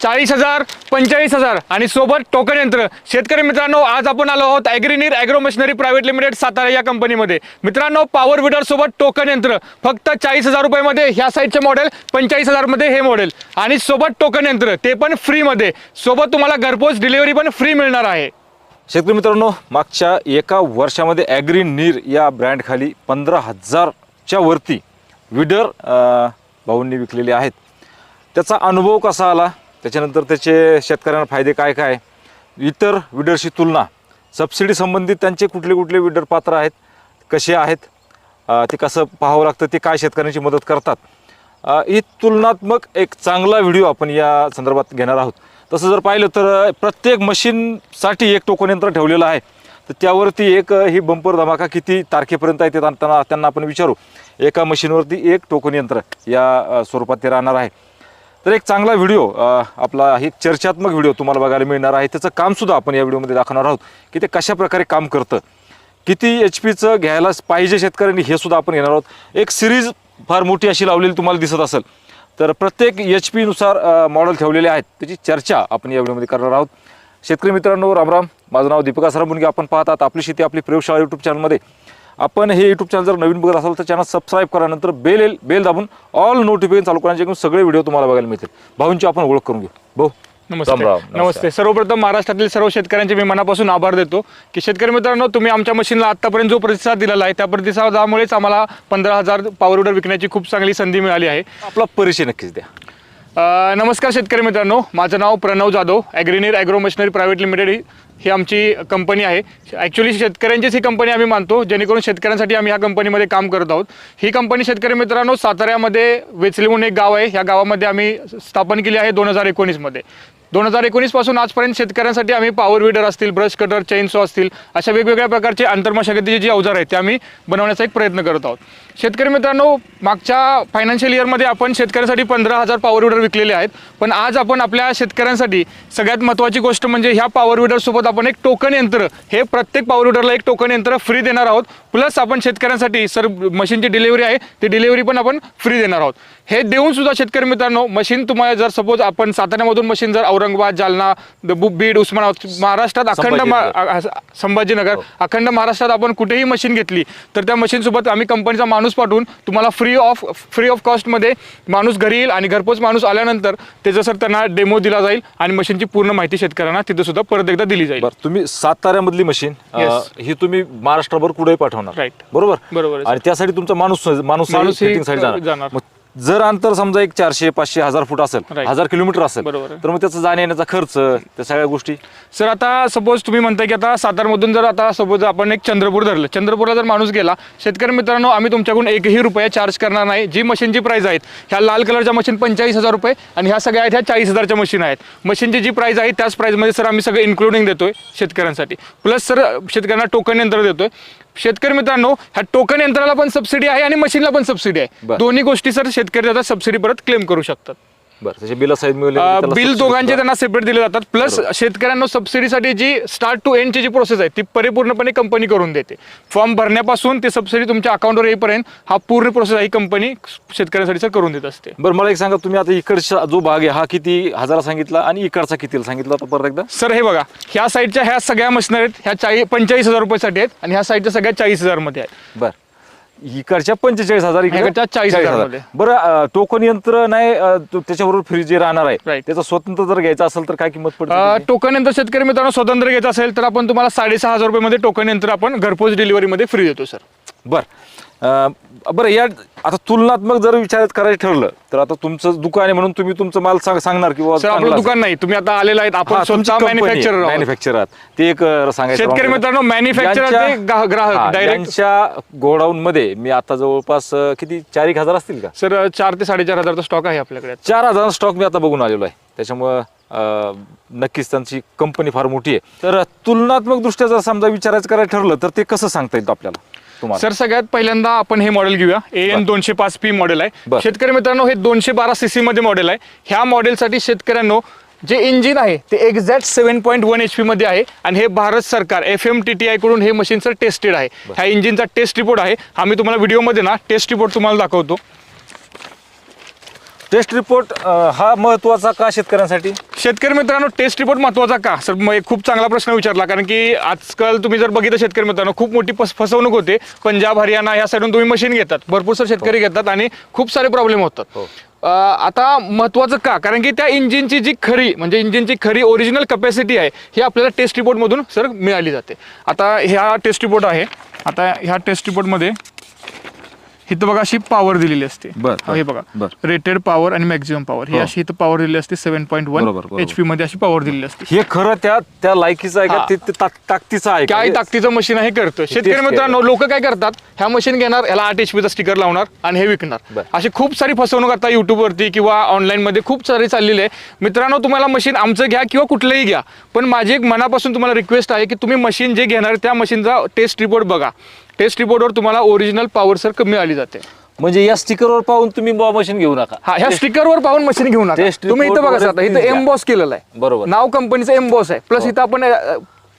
चाळीस हजार पंचेचाळीस हजार आणि सोबत टोकन यंत्र. शेतकरी मित्रांनो आज आपण आलो आहोत Agrineer agro machinery private limited Satara या कंपनीमध्ये. मित्रांनो पॉवर विडर सोबत टोकन यंत्र. फक्त चाळीस हजार रुपयामध्ये ह्या साईडचे मॉडेल पंचेचाळीस हजारमध्ये हे मॉडेल आणि सोबत टोकन यंत्र ते पण फ्रीमध्ये सोबत तुम्हाला घरपोच डिलिव्हरी पण फ्री मिळणार आहे. शेतकरी मित्रांनो मागच्या एका वर्षामध्ये ॲग्री नीर या ब्रँडखाली पंधरा हजारच्या वरती विडर भाऊंनी विकलेले आहेत. त्याचा अनुभव कसा आला? त्याच्यानंतर त्याचे शेतकऱ्यांना फायदे काय काय? इतर विडरशी तुलना. सबसिडी संबंधित त्यांचे कुठले कुठले विडर पात्र आहेत? कसे आहेत? ते कसं पाहावं लागतं? ते काय शेतकऱ्यांची मदत करतात? ही तुलनात्मक एक चांगला व्हिडिओ आपण या संदर्भात घेणार आहोत. तसं जर पाहिलं तर प्रत्येक मशीनसाठी एक टोकन यंत्र ठेवलेलं आहे. तर त्यावरती एक ही बंपर धमाका किती तारखेपर्यंत आहे ते त्यांना त्यांना आपण विचारू. एका मशीनवरती एक टोकन यंत्र या स्वरूपात ते राहणार आहे. तर एक चांगला व्हिडिओ आपला एक चर्चात्मक व्हिडिओ तुम्हाला बघायला मिळणार आहे. त्याचं कामसुद्धा आपण या व्हिडिओमध्ये दाखवणार आहोत की ते कशा प्रकारे काम करतं. किती एच पीचं घ्यायला पाहिजे शेतकऱ्यांनी हे सुद्धा आपण घेणार आहोत. एक सिरीज फार मोठी अशी लावलेली तुम्हाला दिसत असेल. तर प्रत्येक एच पीनुसार मॉडेल ठेवलेले आहेत. त्याची चर्चा आपण या व्हिडिओमध्ये करणार आहोत. शेतकरी मित्रांनो रामराम माझं नाव दीपिका सरामुनगे आपण पाहतात आपली शेती आपली प्रयोगशाळा यूट्यूब चॅनलमध्ये आपण हे यूट्यूब चॅनल जर नवीन बघत असाल तर चॅनल सबस्क्राईब करा नंतर बेल बेल दाबून ऑल नोटिफिकेशन चालू करा जेणेकरून सगळे व्हिडिओ तुम्हाला बघायला मिळतील. भाऊंची आपण ओळख करून घेऊ. भाऊ नमस्ते. नमस्ते. सर्वप्रथम महाराष्ट्रातील सर्व शेतकऱ्यांचे मी मनापासून आभार देतो की शेतकरी मित्रांनो तुम्ही आमच्या मशीनला आतापर्यंत जो प्रतिसाद दिलेला आहे त्या प्रतिसादामुळेच आम्हाला पंधरा हजार पॉवर विकण्याची खूप चांगली संधी मिळाली आहे. आपला परिचय नक्कीच द्या. नमस्कार शेतकरी मित्रांनो. माझं नाव Pranav Jadhav. Agrineer agro machinery private limited ही ही आमची कंपनी आहे. ॲक्च्युली शेतकऱ्यांचीच ही कंपनी आम्ही मानतो. जेणेकरून शेतकऱ्यांसाठी आम्ही ह्या कंपनीमध्ये काम करत आहोत. ही कंपनी शेतकरी मित्रांनो साताऱ्यामध्ये वेचली म्हणून एक गाव आहे. ह्या गावामध्ये आम्ही स्थापन केली आहे दोन हजार एकोणीसमध्ये. दोन हजार एकोणीसपासून आजपर्यंत शेतकऱ्यांसाठी आम्ही पॉवर विडर असतील ब्रश कटर चेनसॉ असतील अशा वेगवेगळ्या प्रकारचे आंतरमशागतीचे जे अवजार आहेत ते आम्ही बनवण्याचा एक प्रयत्न करत आहोत. शेतकरी मित्रांनो मागच्या फायनान्शियल इयरमध्ये आपण शेतकऱ्यांसाठी पंधरा हजार पॉवर विडर विकलेले आहेत. पण आज आपण आपल्या शेतकऱ्यांसाठी सगळ्यात महत्त्वाची गोष्ट म्हणजे ह्या पॉवर विडरसोबत आपण एक टोकन यंत्र हे प्रत्येक पॉवर विडरला एक टोकन यंत्र फ्री देणार आहोत. प्लस आपण शेतकऱ्यांसाठी सर मशीनची डिलिव्हरी आहे ती डिलिव्हरी पण आपण फ्री देणार आहोत. हे देऊन सुद्धा शेतकरी मित्रांनो मशीन तुम्हाला जर सपोज आपण साताऱ्यामधून मशीन जर औरंगाबाद जालना बीड उस्मानाबाद महाराष्ट्रात अखंड संभाजीनगर. संभाजीनगर अखंड महाराष्ट्रात आपण कुठेही मशीन घेतली तर त्या मशीन सोबत आम्ही कंपनीचा माणूस पाठवून तुम्हाला फ्री ऑफ फ्री ऑफ कॉस्टमध्ये माणूस घरी येईल आणि घरपोच माणूस आल्यानंतर त्याचं सर त्यांना डेमो दिला जाईल आणि मशीनची पूर्ण माहिती शेतकऱ्यांना तिथं सुद्धा परत एकदा दिली जाईल तुम्ही साताऱ्यामधली मशीन. ही तुम्ही महाराष्ट्रभर कुठेही पाठवणार Right. बरोबर बरोबर आणि त्यासाठी तुमचा माणूस माणूस ही जाणार. जर अंतर समजा एक चारशे पाचशे हजार फूट असेल Right. हजार किलोमीटर असेल बरोबर आहे. तर मग त्याचा जाण्या येण्याचा खर्च त्या सगळ्या गोष्टी? सर आता सपोज तुम्ही म्हणताय की आता सातारमधून जर आता सपोज आपण एक चंद्रपूर धरलं चंद्रपूरला जर माणूस गेला शेतकरी मित्रांनो आम्ही तुमच्याकडून एकही रुपया चार्ज करणार नाही. जी मशीनची प्राईस आहेत ह्या लाल कलरच्या मशीन पंचेचाळीस हजार रुपये आणि ह्या सगळ्या आहेत ह्या चाळीस हजारच्या मशीन आहेत. मशीनची जी प्राईस आहे त्याच प्राईसमध्ये सर आम्ही सगळं इन्क्लुडिंग देतोय शेतकऱ्यांसाठी. प्लस सर शेतकऱ्यांना टोकन यंत्र देतोय. शेतकरी मित्रांनो ह्या टोकन यंत्राला पण सबसिडी आहे आणि मशीनला पण सबसिडी आहे. दोन्ही गोष्टी सर शेतकरी आता सबसिडी परत क्लेम करू शकतात बरं त्याचे बिल मिळवले त्याला बिल subsidy दोघांचे त्यांना सेपरेट दिले जातात. प्लस शेतकऱ्यांना सबसिडीसाठी जी स्टार्ट टू एंडची जी प्रोसेस आहे ती परिपूर्णपणे कंपनी करून देते. फॉर्म भरण्यापासून ते सबसिडी तुमच्या अकाउंटवर येईपर्यंत हा पूर्ण प्रोसेस ही कंपनी शेतकऱ्यांसाठी सर करून देत असते. बरं मला एक सांगा तुम्ही आता इकडचा जो भाग आहे हा किती हजारा सांगितला आणि इकडचा कितीला सांगितला परत एकदा? सर हे बघा ह्या साईडच्या ह्या सगळ्या मशिनरी आहेत ह्या चाळीस पंचेचाळीस हजार रुपयासाठी आहेत आणि ह्या साईडच्या सगळ्या चाळीस हजारमध्ये आहेत. बर. इकडच्या पंचेचाळीस हजार इकडच्या 40,000 मध्ये. बरं टोकन यंत्र नाही त्याच्याबरोबर फ्री जे राहणार आहे. त्याचा स्वतंत्र जर घ्यायचा असेल तर काय किंमत पडते टोकन यंत्र शेतकरी मित्रांनो स्वतंत्र घ्यायचं असेल तर आपण तुम्हाला साडेसहा हजार रुपयामध्ये टोकन यंत्र आपण घरपोच डिलिव्हरीमध्ये फ्री देतो सर बर बरं या आता तुलनात्मक जर विचार करायचं ठरलं तर आता तुमचं दुकान आहे म्हणून तुम्ही तुमचं माल सांग- सांगणार किंवा सर आपलं दुकान नाही. तुम्ही आता आलेला आहेत. आपण स्वतः मॅन्युफॅक्चर मॅन्युफॅक्चर ते एक अं, सांगायचं शेतकरी राहून मित्रांनो, ते ग्राहक- ज्यांच्या गोडाऊन मध्ये मी आता जवळपास अं, किती? चार एक हजार असतील का? सर चार ते साडेचार हजारचा स्टॉक आहे आपल्याकडे चार हजार स्टॉक मी आता बघून आलेलो आहे. त्याच्यामुळं अं, नक्कीच त्यांची कंपनी फार मोठी आहे. तर तुलनात्मक दृष्ट्या जर समजा विचारायचं करायचं ठरलं तर ते कसं सांगता येईल आपल्याला? तुम्हाला. सर सगळ्यात पहिल्यांदा आपण हे मॉडेल घेऊया. ए एन दोनशे पाच पी मॉडेल आहे. बर. शेतकरी मित्रांनो हे दोनशे बारा सीसी मध्ये मॉडेल आहे. ह्या मॉडेलसाठी शेतकऱ्यांनो जे इंजिन आहे ते exact seven point one H P मध्ये आहे. आणि हे भारत सरकार एफ एम टी टी आयकडून हे मशीन सर टेस्टेड आहे. ह्या इंजिनचा टेस्ट रिपोर्ट आहे. हा मी तुम्हाला व्हिडिओमध्ये ना टेस्ट रिपोर्ट तुम्हाला दाखवतो. टेस्ट रिपोर्ट हा महत्त्वाचा का शेतकऱ्यांसाठी? शेतकरी मित्रांनो टेस्ट रिपोर्ट महत्त्वाचा का? सर मग एक खूप चांगला प्रश्न विचारला कारण की आजकाल तुम्ही जर बघितलं शेतकरी मित्रांनो खूप मोठी फस- फसवणूक होते. पंजाब हरियाणा या साईडून तुम्ही मशीन घेतात. भरपूर सर शेतकरी घेतात आणि खूप सारे प्रॉब्लेम होतात. हो. आता महत्वाचं का? कारण की त्या इंजिनची जी खरी म्हणजे इंजिनची खरी ओरिजिनल कपॅसिटी आहे ही आपल्याला टेस्ट रिपोर्टमधून सर मिळाली जाते. आता ह्या टेस्ट रिपोर्ट आहे. आता ह्या टेस्ट रिपोर्टमध्ये इथं बघा अशी पॉवर दिलेली असते बर, बर, हे बघा बर. रेटेड पॉवर आणि मॅक्झिमम पॉवर ही हो. अशी इथं पॉवर दिलेली असते सेव्हन पॉईंट वन बरोबर, बरोबर. एच पी मध्ये अशी पॉवर दिलेली असते हे खरं त्या त्या लायकीचं आहे का हा. ते ते ताक- ताकदीचं आहे का? काय हे- ताकदीचं मशीन आहे करतं शेतकरी मित्रांनो लोक काय करतात ह्या मशीन घेणार ह्याला आठ एच पीचा स्टिकर लावणार आणि हे विकणार बर. अशी खूप सारी फसवणूक आता युट्यूबवरती किंवा ऑनलाईन मध्ये खूप सारी चाललेली आहे मित्रांनो तुम्हाला मशीन आमचं घ्या किंवा कुठलंही घ्या पण माझी एक मनापासून तुम्हाला रिक्वेस्ट आहे की तुम्ही मशीन जे घेणार त्या मशीनचा टेस्ट रिपोर्ट बघा टेस्ट रिपोर्टवर तुम्हाला ओरिजिनल पॉवर सर मिळाली जाते. म्हणजे या स्टिकरवर पाहून तुम्ही बुवा मशीन घेऊ नका. हा ह्या स्टिकरवर पाहून मशीन घेऊ नका. Test तुम्ही इथं report बघा सर आता इथं. एम्बॉस केलेलं आहे. बरोबर. नाव कंपनीचं एम्बॉस आहे. प्लस हो. इथं आपण अ,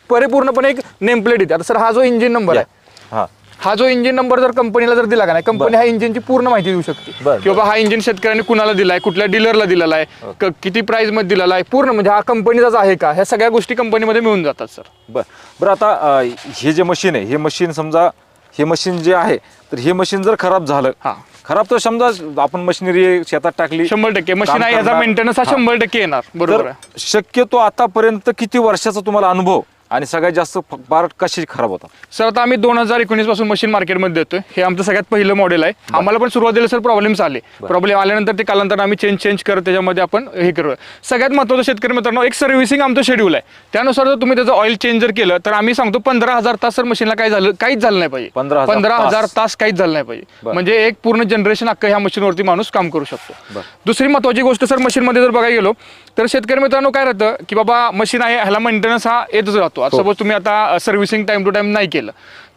परिपूर्णपणे एक नेम प्लेट येते. आता सर हा जो इंजिन नंबर आहे. हा. हा जो इंजिन नंबर जर कंपनीला जर दिला का नाही कंपनी ह्या इंजिनची पूर्ण माहिती देऊ शकते. बरं, की बाबा हा इंजिन शेतकऱ्यांनी कुणाला दिलाय कुठल्या डीलरला दिलेला आहे क- किती प्राइसमध्ये दिलेला आहे पूर्ण म्हणजे हा कंपनीचाच आहे का? ह्या सगळ्या गोष्टी कंपनीमध्ये मिळून जातात सर बर. बरं आता अं, हे जे मशीन आहे हे मशीन समजा हे मशीन जे आहे तर हे मशीन जर खराब झालं हा. खराब तर समजा आपण मशिनरी शेतात टाकली शंभर टक्के मशीन आहे करणार. मेंटेनन्स हा हा. शंभर टक्के येणार बरोबर तर आहे शक्यतो आतापर्यंत किती वर्षाचा तुम्हाला अनुभव आणि सगळ्यात जास्त पार्ट कशी खराब होता सर आता आम्ही दोन हजार एकोणीसपासून मशीन मार्केटमध्ये देतोय हे आमचं सगळ्यात पहिलं मॉडेल आहे. आम्हाला पण सुरुवातीला सर प्रॉब्लेम्स आले. प्रॉब्लेम आल्यानंतर ते कालांतर आम्ही चेंज चेंज करत त्याच्यामध्ये आपण हे करू. सगळ्यात महत्त्वाचं शेतकरी मित्रांनो एक सर्व्हिसिंग आमचं शेड्यूल आहे. त्यानुसार जर तुम्ही त्याचं ऑइल चेंज जर केलं तर आम्ही सांगतो पंधरा हजार तास सर मशीनला काय झालं काहीच झालं नाही पाहिजे. 15,000 पंधरा तास. हजार तास. काहीच झालं नाही पाहिजे. म्हणजे एक पूर्ण जनरेशन अख्खं ह्या मशीनवरती माणूस काम करू शकतो. दुसरी महत्वाची गोष्ट सर मशीनमध्ये जर बघायला गेलो तर शेतकरी मित्रांनो काय राहतं की बाबा मशीन आहे ह्याला मेंटेनन्स हा येतच राहतो. आता हो. सपोज तुम्ही आता सर्व्हिसिंग टाइम टू टाइम नाही केलं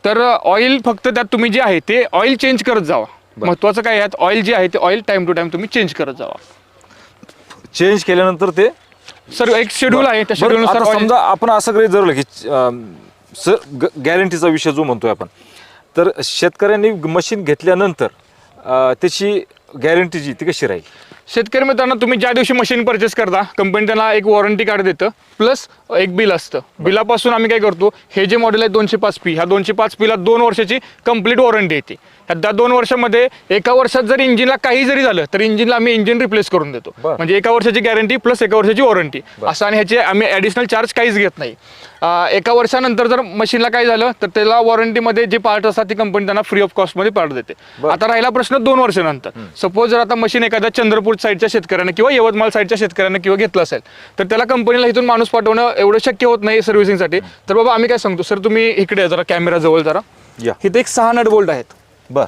तर ऑइल फक्त त्यात तुम्ही जे आहे ते ऑइल चेंज करत जावा. महत्वाचं काय यात ऑइल जे आहे ते ऑइल टाइम टू टाइम तुम्ही चेंज करत जावा. चेंज केल्यानंतर ते सर एक शेड्यूल आहे त्या आता शेड्यूलनुसार समजा आपण असं काही जरलं की गॅरंटीचा विषय जो म्हणतोय आपण तर शेतकऱ्यांनी मशीन घेतल्यानंतर त्याची गॅरंटी जी ती कशी राहील? शेतकरी मित्रांनो तुम्ही ज्या दिवशी मशीन परचेस करता कंपनी त्यांना एक वॉरंटी कार्ड देतं प्लस एक बिल असतं. बिलापासून आम्ही काय करतो हे जे मॉडेल आहे दोनशे पाच पी ह्या दोनशे पाच पीला दोन वर्षाची कंप्लीट वॉरंटी येते. त्या दोन वर्षामध्ये एका वर्षात जर इंजिनला काही जरी झालं तर इंजिनला आम्ही इंजिन रिप्लेस करून देतो. म्हणजे एका वर्षाची गॅरंटी प्लस एका वर्षाची वॉरंटी. असं आणि ह्याचे आम्ही ॲडिशनल चार्ज काहीच घेत नाही. एका वर्षानंतर जर मशीनला काय झालं तर त्याला वॉरंटीमध्ये जे पार्ट असतात ती कंपनी त्यांना फ्री ऑफ कॉस्टमध्ये पार्ट देते. आता राहिला प्रश्न दोन वर्षानंतर. सपोज जर आता मशीन एखाद्या चंद्रपूर साईडच्या शेतकऱ्याने किंवा यवतमाळ साईडच्या शेतकऱ्याने किंवा घेतलं असेल तर त्याला कंपनीला इथून माणूस पाठवणं एवढं शक्य होत नाही सर्व्हिसिंगसाठी. तर बाबा आम्ही काय सांगतो? सर तुम्ही इकडे या जरा कॅमेरा जवळ जरा. या. इथे एक सहा नट बोल्ट आहेत. बर.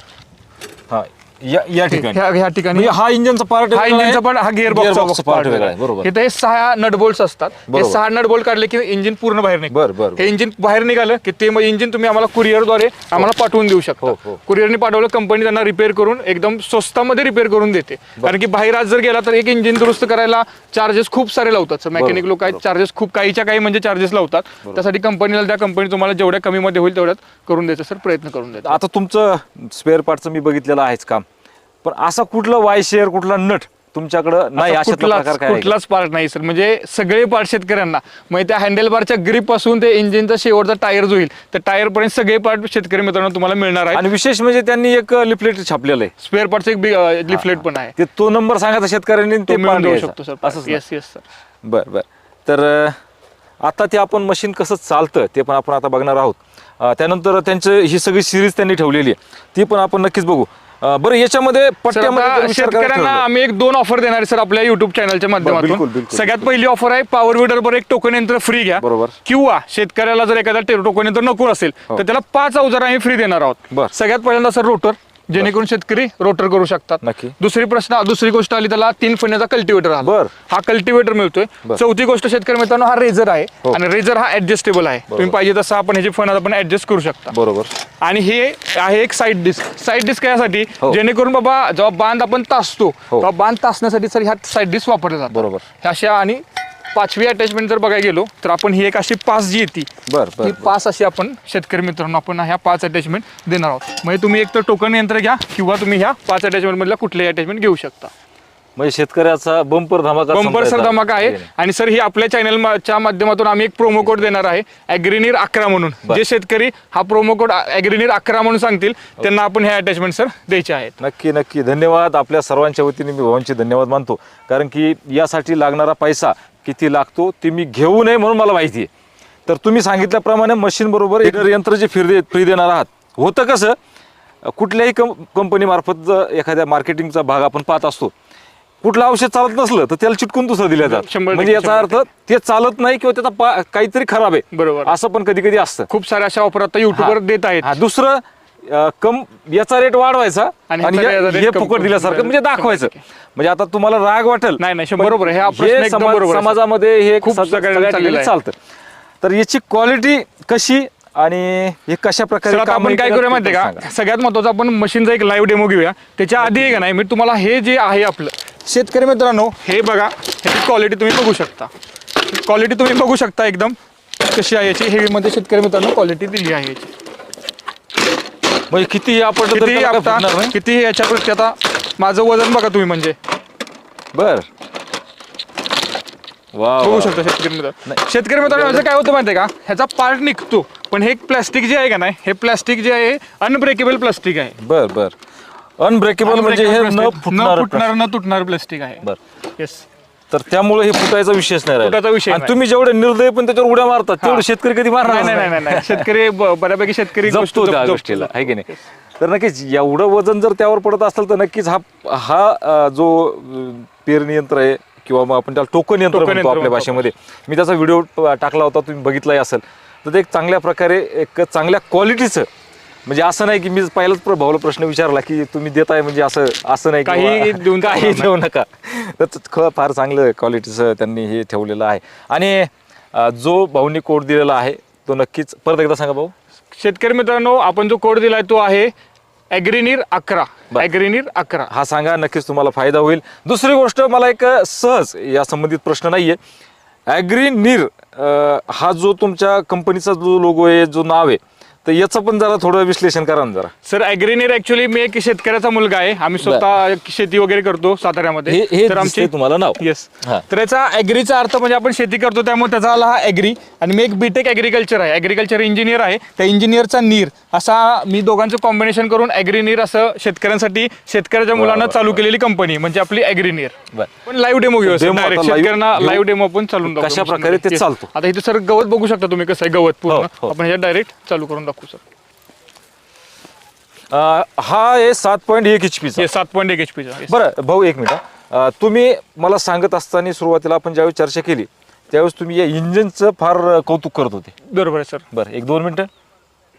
हा. या या ठिकाणी. ह्या ह्या ठिकाणी म्हणजे हा इंजिनचा पार्ट हा इंजिनचा पण हा गिअर बॉक्स पार्ट वेगळा आहे. बरोबर. इथे हे सहा नट बोल्ट असतात. हे बरोबर. सहा नट बोल्ट काढले की इंजिन पूर्ण बाहेर निघतं. बर, बर, हे इंजिन बाहेर निघालं की ते इंजिन तुम्ही आम्हाला कुरिअरद्वारे आम्हाला पाठवून देऊ हो, शकता हो. कुरिअरने पाठवलं कंपनी त्यांना रिपेअर करून एकदम स्वस्तामध्ये रिपेअर करून देते. कारण की बाहेर आज जर गेला तर एक इंजिन दुरुस्त करायला चार्जेस खूप सारे लावतात. मेकॅनिक लोक आहेत चार्जेस खूप काहीच्या काही म्हणजे चार्जेस लावतात. त्यासाठी कंपनीला त्या कंपनी तुम्हाला जेवढ्या कमी मध्ये होईल तेवढ्यात करून द्यायचं सर. प्रयत्न करून देतात आता तुमचं स्पेअर पार्टचं मी बघितलेलं आहेच काम. पण असा कुठला वाय शेअर कुठला नट तुमच्याकडं नाही अशातला कुठलाच प्रकार काय आहे का? कुठलाच पार्ट नाही सर म्हणजे सगळे पार्ट शेतकऱ्यांना. म्हणजे त्या हँडल बारच्या ग्रीपपासून ते इंजिनचा शेवटचा टायर जो होईल त्या टायर पर्यंत सगळे पार्ट शेतकरी मित्रांनो तुम्हाला मिळणार आहे आणि विशेष म्हणजे त्यांनी एक लिफलेट छापलेलं आहे. स्पेअर पार्टचं एक बिग लिफलेट पण आहे. ते तो नंबर सांगायचा शेतकऱ्यांनी ते तो मिळून देऊ घ्यायचा. शकतो सर ना? येस येस सर बर बर. तर अं, आता ते आपण मशीन कसं चालतं ते पण आपण आता बघणार आहोत. त्यानंतर त्यांचं ही सगळी सिरीज त्यांनी ठेवलेली आहे ती पण आपण नक्कीच बघू बरं याच्यामध्ये पट्ट्यामध्ये शेतकऱ्यांना. आम्ही एक दोन ऑफर देणार आहे सर आपल्या युट्यूब चॅनलच्या माध्यमातून सगळ्यात पहिली ऑफर आहे पॉवर विडर वर एक टोकन यंत्र फ्री घ्या बरोबर. किंवा शेतकऱ्याला जर एखादा टोकन यंत्र नको असेल हो. तर त्याला पाच अवजार आम्ही फ्री देणार आहोत बर. सगळ्यात पहिल्यांदा सर रोटर जेणेकरून शेतकरी रोटर करू शकतात नक्की. दुसरी प्रश्न दुसरी गोष्ट आली त्याला तीन फण्याचा कल्टिवेटर आला बर. हा कल्टिवेटर मिळतोय बर. चौथी गोष्ट शेतकरी मित्रांनो हा रेझर आहे हो. आणि रेझर हा ऍडजस्टेबल आहे तुम्ही पाहिजे तसं आपण ह्याची फण आपण ऍडजस्ट करू शकता बरोबर आणि हे आहे एक साईड डिस्क साईड डिस्क यासाठी हो. जेणेकरून बाबा जेव्हा बांध आपण तासतो हो. तेव्हा बांध तासण्यासाठी सर ह्या साईड डिस्क वापरले जातात बरोबर. ह्या अशा आणि पाचवी अटॅचमेंट जर बघायला गेलो तर आपण ही एक अशी पास जी येते बर बर ही पास अशी आपण शेतकरी मित्रांनो आपण ह्या पाच अटॅचमेंट देणार आहोत. म्हणजे तुम्ही एक तर टोकन यंत्र घ्या किंवा तुम्ही ह्या पाच अटॅचमेंट मधल्या कुठल्याही अटॅचमेंट घेऊ शकता. म्हणजे शेतकऱ्याचा बंपर धमाका बंपर सर. धमाका आहे. आणि सर ही आपल्या चॅनलच्या माध्यमातून आम्ही एक प्रोमो कोड देणार आहे अॅग्रिनीर अकरा म्हणून. बर. जे शेतकरी हा प्रोमो कोड अॅग्रिनीर अकरा म्हणून सांगतील त्यांना आपण हे अटॅचमेंट सर द्यायचे आहेत. नक्की नक्की. धन्यवाद. आपल्या सर्वांच्या वतीने मी भावांचे धन्यवाद मानतो. कारण की यासाठी लागणारा पैसा किती लागतो ते मी घेऊ नये म्हणून मला माहिती आहे. तर तुम्ही सांगितल्याप्रमाणे मशीन बरोबर इतर यंत्र जे फ्री दे फ्री देणार आहात. होतं कसं कुठल्याही कं कंपनीमार्फत एखाद्या मार्केटिंगचा भाग आपण पाहत असतो कुठलं औषध चालत नसलं तर त्याला चिटकून दुसरं दिलं जातं. म्हणजे याचा अर्थ ते चालत नाही किंवा त्याचा काहीतरी खराब आहे. बरोबर. असं पण कधी कधी असतं. खूप साऱ्या अशा ऑफर आता युट्यूबवर. देत आहेत. दुसरं अं, कम याचा रेट वाढवायचा आणि आणि ह्याचा हे- rate हे कमी फुकट करून दिल्यासारखं म्हणजे दाखवायचं. म्हणजे आता तुम्हाला राग वाटेल नाही, नाही, पण बरोबर आहे. हा प्रश्न एकदम समाज- बरोबर आहे. समाजामध्ये हे खूप सगळ्या सगळ्यांना चाललेलं ठिकाणी आहे. चालतं तर याची क्वालिटी कशी आणि हे कशा प्रकारे सर आता कामं आपण काय करतात करूया ते माहितीये सांगा. का सगळ्यात महत्वाचं आपण मशीनचा एक लाईव्ह डेमो घेऊया त्याच्या आधी आहे का नाही मी तुम्हाला हे जे आहे आपलं शेतकरी मित्रांनो हे बघा ह्याची क्वालिटी तुम्ही बघू शकता क्वालिटी तुम्ही बघू शकता एकदम कशी आहे याची हेवीमध्ये शेतकरी मित्रांनो क्वालिटी दिली आहे याची म्हणजे किती आपण किती आता किती याच्यावरती आता माझं वजन बघा तुम्ही म्हणजे. बर. वा बघू. शकता शेतकरी मित्र. शेतकरी मित्रांनो ह्याचं काय होतं माहितीये का? ह्याचा पार्ट निघतो पण हे प्लास्टिक जे आहे का नाही हे प्लास्टिक जे आहे अनब्रेकेबल प्लास्टिक आहे. बर बर. अनब्रेकेबल म्हणजे हे न फुटणार फुटणार न तुटणार प्लास्टिक आहे. बर. येस तर त्यामुळे हे फुटायचा विषयच नाही फुटायचा विषय आणि नाही. तुम्ही जेवढे निर्दय पण त्याच्यावर उड्या मारतात तेवढे शेतकरी कधी मारणार नाही नाही नाही. नाही शेतकरी ब- बऱ्यापैकी शेतकरी गोष्ट जपतो त्या जप- गोष्टीला. आहे की नाही? तर नक्कीच एवढं वजन जर त्यावर पडत असेल तर नक्कीच हा हा अं, जो अं, पेरणी यंत्र आहे किंवा मग आपण त्याला टोकन यंत्र टोकन म्हणतो यंत्र आपल्या म्हणतो भाषेमध्ये. मी त्याचा व्हिडिओ टाकला होता तुम्ही बघितलाही असेल. तर ते एक चांगल्या प्रकारे एक चांगल्या क्वालिटीचं म्हणजे असं नाही की मी पहिलाच प्र- भाऊला प्रश्न विचारला की तुम्ही देताय म्हणजे असं असं नाही काही देऊन काही देऊ नका. तर फार चांगलं क्वालिटीचं त्यांनी हे ठेवलेलं आहे. आणि जो भाऊनी कोड दिलेला आहे तो नक्कीच परत एकदा सांगा भाऊ. शेतकरी मित्रांनो आपण जो कोड दिलाय तो आहे अॅग्रिनीर अकरा. बर. अॅग्रिनीर अकरा. हा सांगा नक्कीच तुम्हाला फायदा होईल. दुसरी गोष्ट मला एक सहज या संबंधित प्रश्न नाहीये. ॲग्री नीर अ, हा जो तुमच्या कंपनीचा जो लोगो आहे जो नाव आहे तर याचं पण जरा थोडं विश्लेषण करा ना जरा. सर अॅग्रिनीर ऍक्च्युली मी एक शेतकऱ्याचा मुलगा आहे. आम्ही स्वतः शेती वगैरे करतो साताऱ्यामध्ये. हे हे दिसतंय तुम्हाला नाव. येस हा. तर याचा ॲग्रीचा अर्थ म्हणजे आपण शेती करतो त्यामुळे त्याचा आला हा ॲग्री आणि मी एक बीटेक ॲग्रिकल्चर आहे. ॲग्रिकल्चर इंजिनियर आहे. त्या इंजिनियरचा नीर. असा मी दोघांचं कॉम्बिनेशन करून ॲग्रिनीर असं शेतकऱ्यांसाठी शेतकऱ्याच्या मुलांना चालू केलेली कंपनी म्हणजे आपली ॲग्रिनीर पण लाईव्ह डेमो घेऊ Demo डायरेक्ट आता live शेतकऱ्यांना घेऊ. लाईव्ह डेमो आपण चालून दाखवू. कशा प्रकारे ते Yes. चालतो. आता इथे सर गवत बघू शकता तुम्ही कसं आहे गवत पूर्ण. हो, हो. आपण ह्याच्यात डायरेक्ट चालू करून दाखवू सर. अ, हा आहे सात पॉईंट एक एच पीचा हे सात पॉईंट एक एच पीचा बरं भाऊ एक मिनिट अ, तुम्ही मला सांगत असताना सुरुवातीला आपण ज्यावेळेस चर्चा केली त्यावेळेस तुम्ही या इंजिनचं फार अ, कौतुक करत होते. बरोबर आहे सर. बरं एक दोन मिनिटं.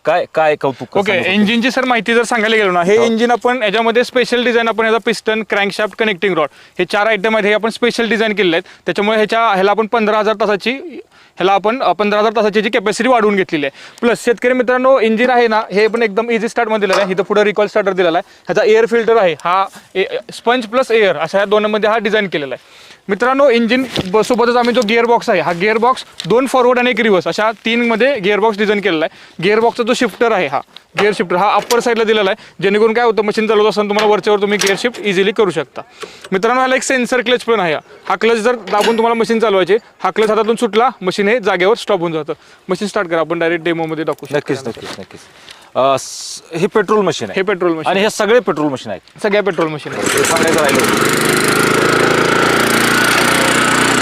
काय काय कौतुक ओके? इंजिनची सर माहिती जर सांगायला गेलो ना हे हो. इंजिन आपण याच्यामध्ये स्पेशल डिझाईन आपण याचा पिस्टन क्रँकशाफ्ट कनेक्टिंग रॉड हे चार आयटम आहेत हे आपण स्पेशल डिझाईन केलेले आहेत. त्याच्यामुळे ह्याच्या ह्याला आपण पंधरा हजार तासाची ह्याला आपण पंधरा हजार तासाची जी कॅपॅसिटी वाढवून घेतलेली आहे. प्लस शेतकरी मित्रांनो इंजिन आहे ना हे पण एकदम इझी स्टार्टमध्ये दिलेलं आहे. इथं पुढे रिकॉल स्टार्टर दिलेला आहे. ह्याचा एअर फिल्टर आहे. हा स्पंज प्लस एअर अशा ह्या दोनमध्ये हा डिझाईन केलेला आहे. मित्रांनो इंजिन सोबतच आम्ही जो गिअर बॉक्स आहे हा गिअर बॉक्स दोन फॉरवर्ड आणि एक रिव्हर्स अशा तीनमध्ये गिअर बॉक्स डिझाईन केलेला आहे. गिअर बॉक्सचा जो शिफ्टर आहे हा गिअर शिफ्टर हा अप्पर साईडला दिलेला आहे जेणेकरून काय होतं मशीन चालवत असताना तुम्हाला वरच्यावर तुम्ही गिअर शिफ्ट इझिली करू शकता. मित्रांनो ह्याला एक सेन्सर क्लच पण आहे हा. क्लच जर दाबून तुम्हाला मशीन चालवायचे हा क्लच हातातून सुटला मशीन हे जागेवर स्टॉप होऊन जातं. मशीन स्टार्ट करा आपण डायरेक्ट डेमोमध्ये दाखवू शकतो. नक्कीच नक्कीच नक्कीच. हे पेट्रोल मशीन आहे. हे पेट्रोल मशीन आणि हे सगळे पेट्रोल मशीन आहेत. सगळ्या पेट्रोल मशीन आहे हे सांगायचं राहिलं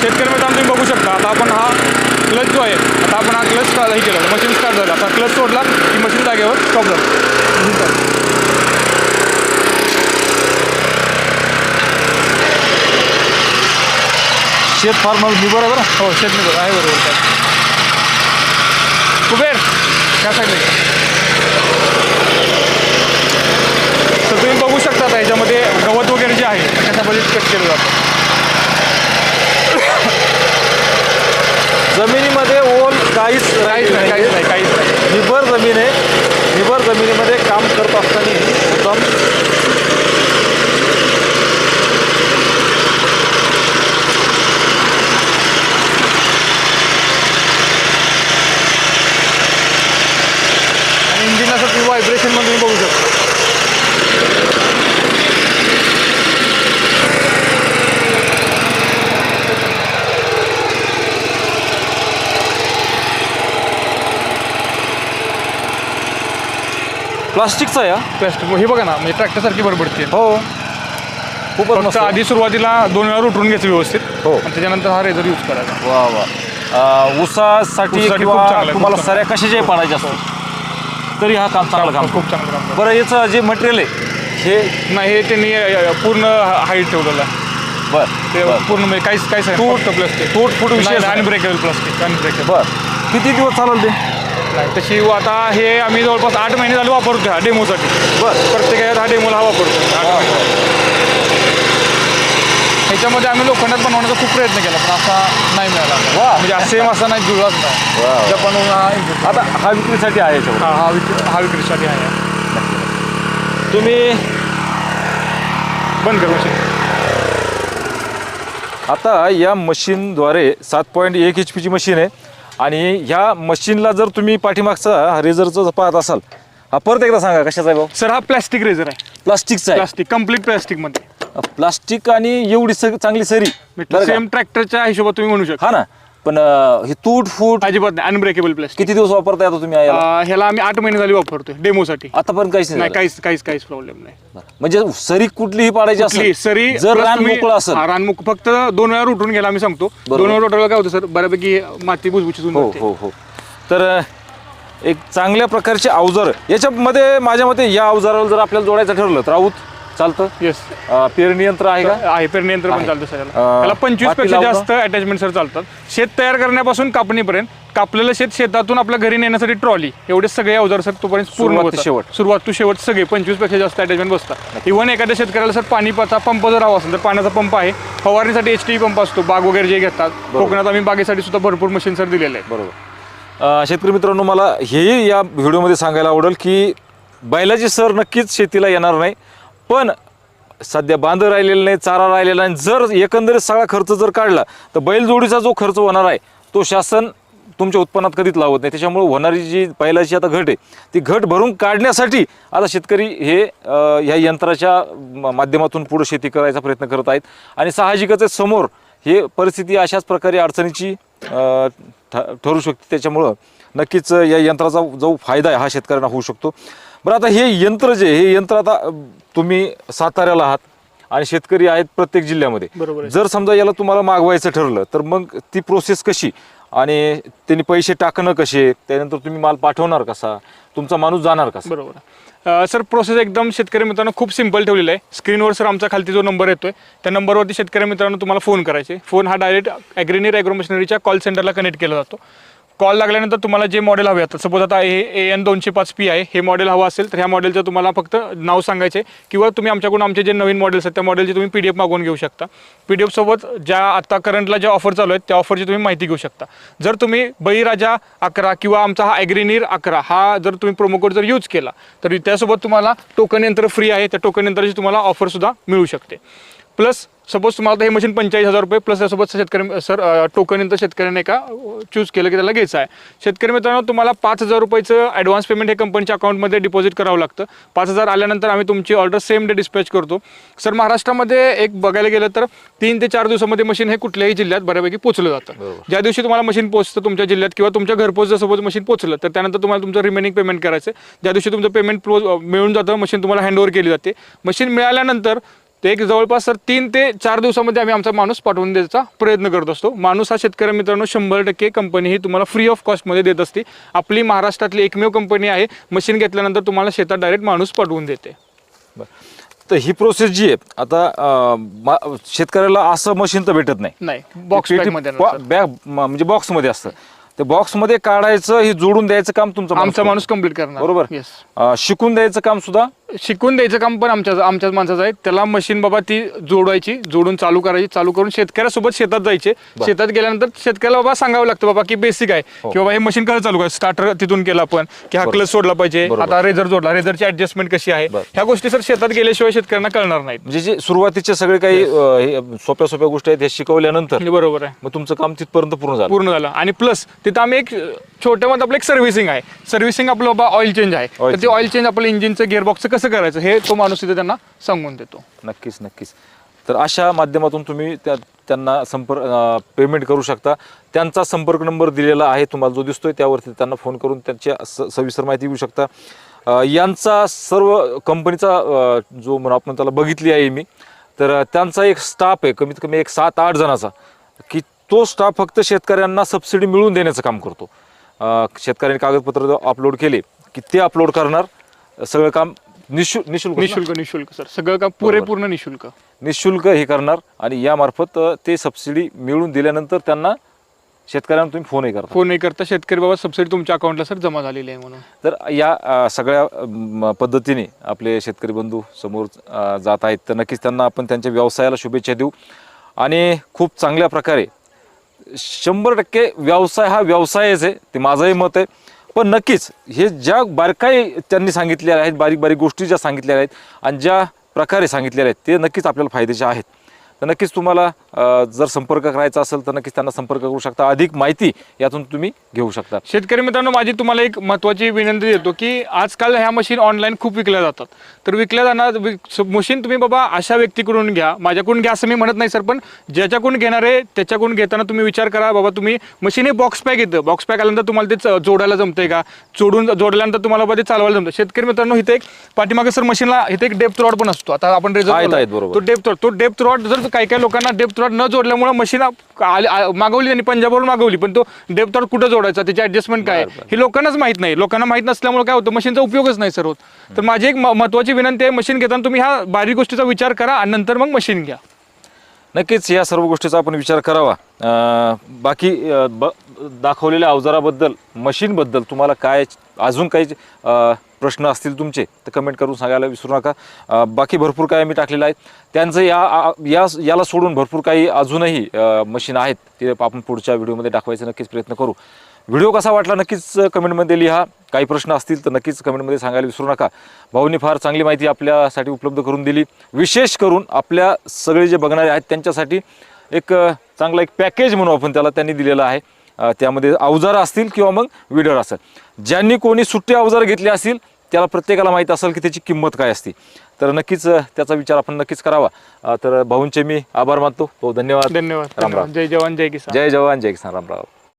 शेतकरी मित्रांनो तुम्ही बघू शकता आता आपण हा क्लच जो आहे आता आपण हा क्लच हे केलं मशीन स्टार्ट झालं. आता क्लच सोडला की मशीन जागेवर स्टॉप. शेत फार मग निबर आहे? बरं हो शेतनी बरोबर आहे. बरोबर काय कुबेर त्या साईडला. तर तुम्ही बघू शकता आता याच्यामध्ये गवत वगैरे जे आहे ते कशा पद्धतीत कट केलं जातं जमिनीमध्ये ओल काहीच काहीच नाही काहीच नाही काहीच नाही. निबर जमीन आहे निबर जमिनीमध्ये काम करत असताना उत्तम आणि इंजिन असं तुम्ही व्हायब्रेशनमध्ये तुम्ही बघू शकता. प्लास्टिकचा आहे हा? प्लास्टिक हे बघा ना म्हणजे ट्रॅक्टरसारखी बरबडते हो. खूपच फक्त मस्त आधी सुरुवातीला दोन वेळा उठून घ्यायचं व्यवस्थित. हो. आणि त्याच्यानंतर हा रेझर यूज करायचा. वा वा. अं, ऊसासाठी ऊसासाठी खूप किंवा चांगलं आहे, तुम्हाला खूप सऱ्या कशाच्याही पाडायच्या असतील तरी हा काम चांगलं काम खूप चांगलं काम बरं याचं जे मटेरियल आहे हे. नाही हे त्यांनी अ, अ, पूर्ण हाईट ठेवलेलं आहे. बर ते बर. पूर्ण म्हणजे काहीच काहीच आहे तूट- फक्त प्लास्टिक तूट फूट विषय नाही. अनब्रेकेबल प्लास्टिक अनब्रेकेबल बर. किती दिवस चालेल ते? नाही तशी आता हे आम्ही जवळपास आठ महिने झाले वापरतो हा डेमोसाठी. बर. प्रत्येक ह्याच्यात हा डेमोला हा वापरतो आठ महिने. ह्याच्यामध्ये आम्ही लोखंडात बनवण्याचा खूप प्रयत्न केला पण असा नाही मिळाला. वा. म्हणजे सेम असा नाही जुळलाच नाही. वा. हा आता हा विक्रीसाठी आहे याच्यावर हा हा विक हा विक्रीसाठी आहे. तुम्ही बंद कर मशीन आता या मशीनद्वारे सात पॉईंट एक एच पीची मशीन आहे. आणि ह्या मशीनला जर तुम्ही पाठीमागचा रेझरचं पाहत असाल हा परत एकदा सांगा कशाचा आहे भाऊ? सर हा प्लॅस्टिक रेझर आहे. प्लास्टिकचा आहे. प्लास्टिक कंप्लीट प्लास्टिकमध्ये. प्लास्टिक आणि एवढी सग- चांगली सरी. बरं का? सेम ट्रॅक्टरच्या हिशोबात तुम्ही म्हणू शकता. हा ना? पण अं, हे तूट फूट अजिबात नाही अनब्रेकेबल प्लास्टिक किती दिवस वापरताय आता तुम्ही याला? ह्याला आम्ही आठ महिने झाली वापरतोय डेमोसाठी आतापर्यंत काहीच नाही नाही झालं. काहीच काहीच काहीच प्रॉब्लेम नाही बरं. म्हणजे सरी कुठलीही पाडायची कुठली असेल सरी जर plus रान तुम्ही- मोकळं असेल हा, रान मोक फक्त दोन वेळा रुटून घ्यायला आम्ही सांगतो बरोबर. दोन वेळा रोटायला काय होतं सर बऱ्यापैकी माती भुसभुशीत होऊन हो जाते. हो हो तर अं, एक चांगल्या प्रकारचे अवजार याच्यामध्ये माझ्या मते या अवजाराला जर आपल्याला जोडायचं ठरलं तर आऊत चालतं? येस अं, पेरणी यंत्र आहे का? आहे पेरणी यंत्र पण. चालतं सर याला. अं, त्याला पंचवीस माती पेक्षा? जास्त अटॅचमेंट सर चालतात. शेत तयार करण्यापासून कापणीपर्यंत कापलेलं शेत शेतातून आपल्या घरी नेण्यासाठी ट्रॉली एवढे सगळे अवजार सर तोपर्यंत पूर्ण सुरुवात ते होतात. शेवट. सुरुवात टू शेवट सगळे पंचवीसपेक्षा जास्त अटॅचमेंट बसतात. इव्हन एखाद्या शेतकऱ्याला सर पाणीचा पंप जर हवा असेल तर पाण्याचा पंप आहे. फवारणीसाठी एच टी पंप असतो बाग वगैरे जे घेतात. कोकणात आम्ही बागेसाठी सुद्धा भरपूर मशीन सर दिलेले आहे बरोबर. अं, शेतकरी मित्रांनो मला हेही या व्हिडिओमध्ये सांगायला आवडेल की बैलाची सर नक्कीच शेतीला येणार नाही. पण सध्या बांध राहिलेलं नाही चारा राहिलेला नाही. जर एकंदरीत सगळा खर्च जर काढला तर बैलजोडीचा जो खर्च होणार आहे तो शासन तुमच्या उत्पन्नात कधीच लावत नाही. त्याच्यामुळे होणारी जी बैलाची आता घट आहे ती घट भरून काढण्यासाठी आता शेतकरी हे ह्या यंत्राच्या माध्यमातून पुढे शेती करायचा प्रयत्न करत आहेत. आणि साहजिकच समोर हे परिस्थिती अशाच प्रकारे अडचणीची ठ- ठरू शकते. त्याच्यामुळं नक्कीच या यंत्राचा जो फायदा आहे हा शेतकऱ्यांना होऊ शकतो बरं आता हे यंत्र जे हे यंत्र आता तुम्ही साताऱ्याला आहात आणि शेतकरी आहेत प्रत्येक जिल्ह्यामध्ये. जर समजा याला तुम्हाला मागवायचं ठरलं तर मग ती प्रोसेस कशी आणि त्यांनी पैसे टाकणं कसे त्यानंतर तुम्ही माल पाठवणार कसा तुमचा माणूस जाणार कसा बरोबर सर प्रोसेस एकदम शेतकरी मित्रांनो खूप सिंपल ठेवलेला आहे स्क्रीनवर सर आमचा खालती जो नंबर येतोय त्या नंबरवरती शेतकरी मित्रांनो तुम्हाला फोन करायचे फोन हा डायरेक्ट ॲग्रिनियर ॲग्रो मशिनरीच्या कॉल सेंटरला कनेक्ट केला जातो कॉल लागल्यानंतर तुम्हाला जे मॉडेल हवे आता सपोज आता हे ए एन दोनशे पाच पी आहे हे मॉडेल हवं असेल तर ह्या मॉडेलचं तुम्हाला फक्त नाव सांगायचे किंवा तुम्ही आमच्याकडून आमचे जे नवीन मॉडेल्स आहेत त्या मॉडेलची तुम्ही पी डी एफ मागवून घेऊ शकता. पी डी एफसोबत ज्या आता करंटला ज्या ऑफर चालू आहेत त्या ऑफरची तुम्ही माहिती घेऊ शकता. जर तुम्ही बळीराजा अकरा किंवा आमचा हा ॲग्रिनीर अकरा हा जर तुम्ही प्रोमो कोड जर यूज केला तर त्यासोबत तुम्हाला टोकन यंत्र फ्री आहे त्या टोकन यंत्राची तुम्हाला ऑफरसुद्धा मिळू शकते. प्लस सपोज तुम्हाला आता हे मशीन पंचेचाळीस हजार रुपये प्लस त्यासोबत शेतकरी सर टोकन यंत्र शेतकऱ्याने का चूज केलं की त्याला घ्यायचं आहे. शेतकरी मित्रांनो तुम्हाला पाच हजार रुपयाचं ॲडव्हान्स पेमेंट हे कंपनीच्या अकाउंटमध्ये डिपॉझिट करावं लागतं. पाच हजार आल्यानंतर आम्ही तुमची ऑर्डर सेम डे डिस्पॅच करतो. सर महाराष्ट्रामध्ये एक बघायला गेलं तर तीन ते चार दिवसामध्ये मशीन हे कुठल्याही जिल्ह्यात बऱ्यापैकी पोचलं जातं. ज्या दिवशी तुम्हाला मशीन पोचतं तुमच्या जिल्ह्यात किंवा तुमच्या घरपोच जर सपोज मशीन पोचलं तर त्यानंतर तुम्हाला तुमचं रिमेनिंग पेमेंट करायचं ज्या दिवशी तुमचं पेमेंट मिळून जातं मशीन तुम्हाला हँडओव्हर केली जाते. मशीन मिळाल्यानंतर ते एक जवळपास सर तीन ते चार दिवसामध्ये आम्ही आमचा माणूस पाठवून द्यायचा प्रयत्न करत असतो. माणूस हा शेतकरी मित्रांनो शंभर टक्के कंपनी ही तुम्हाला फ्री ऑफ कॉस्टमध्ये देत असते. आपली महाराष्ट्रातली एकमेव कंपनी आहे. मशीन घेतल्यानंतर तुम्हाला शेतात डायरेक्ट माणूस पाठवून देते. बरं. तर ही प्रोसेस जी आहे आता शेतकऱ्याला असं मशीन तर भेटत नाही. बॉक्स म्हणजे बॉक्समध्ये असतं. ते बॉक्समध्ये काढायचं हे जोडून द्यायचं काम तुमचं आमचा. माणूस कंप्लीट करणार. बरोबर? शिकून द्यायचं काम सुद्धा शिकून द्यायचं काम पण आमच्या आमच्याच माणसाचं आहे. त्याला मशीन बाबा ती जोडवायची जोडून चालू करायची चालू करून शेतकऱ्यासोबत शेतात जायचे. शेतात गेल्यानंतर शेतकऱ्याला बाबा सांगावं लागतं बाबा की बेसिक आहे. की बाबा हे मशीन कसं चालू करायचं? स्टार्टर तिथून केलं आपण की हा क्लच सोडला पाहिजे. आता रेझर जोडला. रेझरची ऍडजस्टमेंट कशी आहे. ह्या गोष्टी सर शेतात गेल्याशिवाय शेतकऱ्यांना कळणार नाहीत. म्हणजे जे सुरुवातीचे सगळे काही हे सोप्या सोप्या गोष्टी आहेत हे शिकवल्यानंतर हे बरोबर आहे. मग तुमचं काम तिथपर्यंत पूर्ण झालं. पूर्ण झालं. आणि प्लस तिथं आम्ही एक छोट्या मध्ये आपलं एक सर्व्हिसिंग आहे. सर्व्हिसिंग आपलं बाबा ऑइल चेंज आहे. तर ते ऑइल चेंज आपलं इंजिनचं गिअरबॉक्सचं कसं करायचं हे तो माणूस तिथे त्यांना सांगून देतो. नक्कीच नक्कीच. तर अशा माध्यमातून तुम्ही त्या त्यांना संपर्क पेमेंट करू शकता. त्यांचा संपर्क नंबर दिलेला आहे तुम्हाला जो दिसतोय त्यावरती त्यांना फोन करून त्यांची स- सविस्तर माहिती घेऊ शकता. अ, यांचा सर्व कंपनीचा अ, जो म्हणून आपण त्याला बघितली आहे मी तर त्यांचा एक स्टाफ आहे कमीत कमी एक सात आठ जणाचा की तो स्टाफ फक्त शेतकऱ्यांना सबसिडी मिळवून देण्याचं काम करतो. अ, शेतकऱ्यांनी कागदपत्र अपलोड केले की ते अपलोड करणार सगळं काम निशुल्क निशुल्क ना? निशुल्क निशुल्क सर. सगळं काम पुरेपूर्ण निशुल्क. निशुल्क हे करणार आणि यामार्फत ते सबसिडी मिळवून दिल्यानंतर त्यांना शेतकऱ्यांना तुम्ही फोनही करता. फोन नाही करता. शेतकरी बाबा सबसिडी तुमच्या अकाउंटला सर जमा झालेली आहे म्हणून. तर या अ, सगळ्या पद्धतीने आपले शेतकरी बंधू समोर अ, जात आहेत. तर नक्कीच त्यांना आपण त्यांच्या व्यवसायाला शुभेच्छा देऊ. आणि खूप चांगल्या प्रकारे शंभर टक्के व्यवसाय हा व्यवसायच आहे. ते माझंही मत आहे. पण नक्कीच हे ज्या बारकाई त्यांनी सांगितलेल्या आहेत बारीक बारीक गोष्टी ज्या सांगितलेल्या आहेत आणि ज्या प्रकारे सांगितलेल्या आहेत ते नक्कीच आपल्याला फायद्याचे आहेत. तर नक्कीच तुम्हाला जर संपर्क करायचा असेल तर नक्कीच त्यांना संपर्क करू शकता. अधिक माहिती यातून तुम्ही घेऊ शकता. शेतकरी मित्रांनो माझी तुम्हाला एक महत्त्वाची विनंती देतो की आजकाल ह्या मशीन ऑनलाईन खूप विकल्या जातात. तर विकल्या जाणार मशीन तुम्ही बाबा अशा व्यक्तीकडून घ्या. माझ्याकडून घ्या असं मी म्हणत नाही सर पण ज्याच्याकडून घेणार आहे त्याच्याकडून घेताना तुम्ही विचार करा बाबा तुम्ही मशीन हे बॉक्स पॅक येतं बॉक्स पॅक आल्यानंतर तुम्हाला ते जोडायला जमतंय का? जोडून जोडल्यानंतर तुम्हाला बाबा ते चालवायला जमतं. शेतकरी मित्रांनो इथे एक पाठीमागे सर मशीनला इथे एक डेप्थ रॉड पण असतो. आता आपण. तो डेप्थ रॉड तो डेप्थ रॉड जर काही काही लोकांना डेप्थ रॉड न जोडल्यामुळे मशीन मागवली त्यांनी पंजाबवरून मागवली. पण तो डेप्थ रॉड कुठं जोडायचा? त्याची ऍडजस्टमेंट काय? हे लोकांनाच माहीत नाही. लोकांना माहीत नसल्यामुळे काय होतं? मशीनचा उपयोगच नाही सर होत. तर माझी एक म- महत्त्वाची विनंती आहे मशीन घेताना तुम्ही ह्या बारीक गोष्टीचा विचार करा आणि नंतर मग मशीन घ्या. नक्कीच या सर्व गोष्टीचा आपण विचार करावा. बाकी दाखवलेल्या अवजाराबद्दल मशीनबद्दल तुम्हाला काय अजून काही प्रश्न असतील तुमचे तर कमेंट करून सांगायला विसरू नका. बाकी भरपूर काही आम्ही टाकलेलं आहे. त्यांचं या या याला सोडून भरपूर काही अजूनही मशीन आहेत. ते आपण पुढच्या व्हिडिओमध्ये दाखवायचा नक्कीच प्रयत्न करू. व्हिडिओ कसा वाटला नक्कीच कमेंटमध्ये लिहा. काही प्रश्न असतील तर नक्कीच कमेंटमध्ये सांगायला विसरू नका. भाऊनी फार चांगली माहिती आपल्यासाठी उपलब्ध करून दिली. विशेष करून आपल्या सगळे जे बघणारे आहेत त्यांच्यासाठी एक चांगला एक पॅकेज म्हणून आपण त्याला त्यांनी दिलेलं आहे. त्यामध्ये अवजारं असतील किंवा मग विडर असेल. ज्यांनी कोणी सुट्टे अवजारं घेतले असतील त्याला प्रत्येकाला माहीत असेल की त्याची किंमत काय असते. तर नक्कीच त्याचा विचार आपण नक्कीच करावा. तर भाऊंचे मी आभार मानतो. हो धन्यवाद. धन्यवाद. राम राम. जय जवान जय किसान. जय जवान जय किसान. राम राम.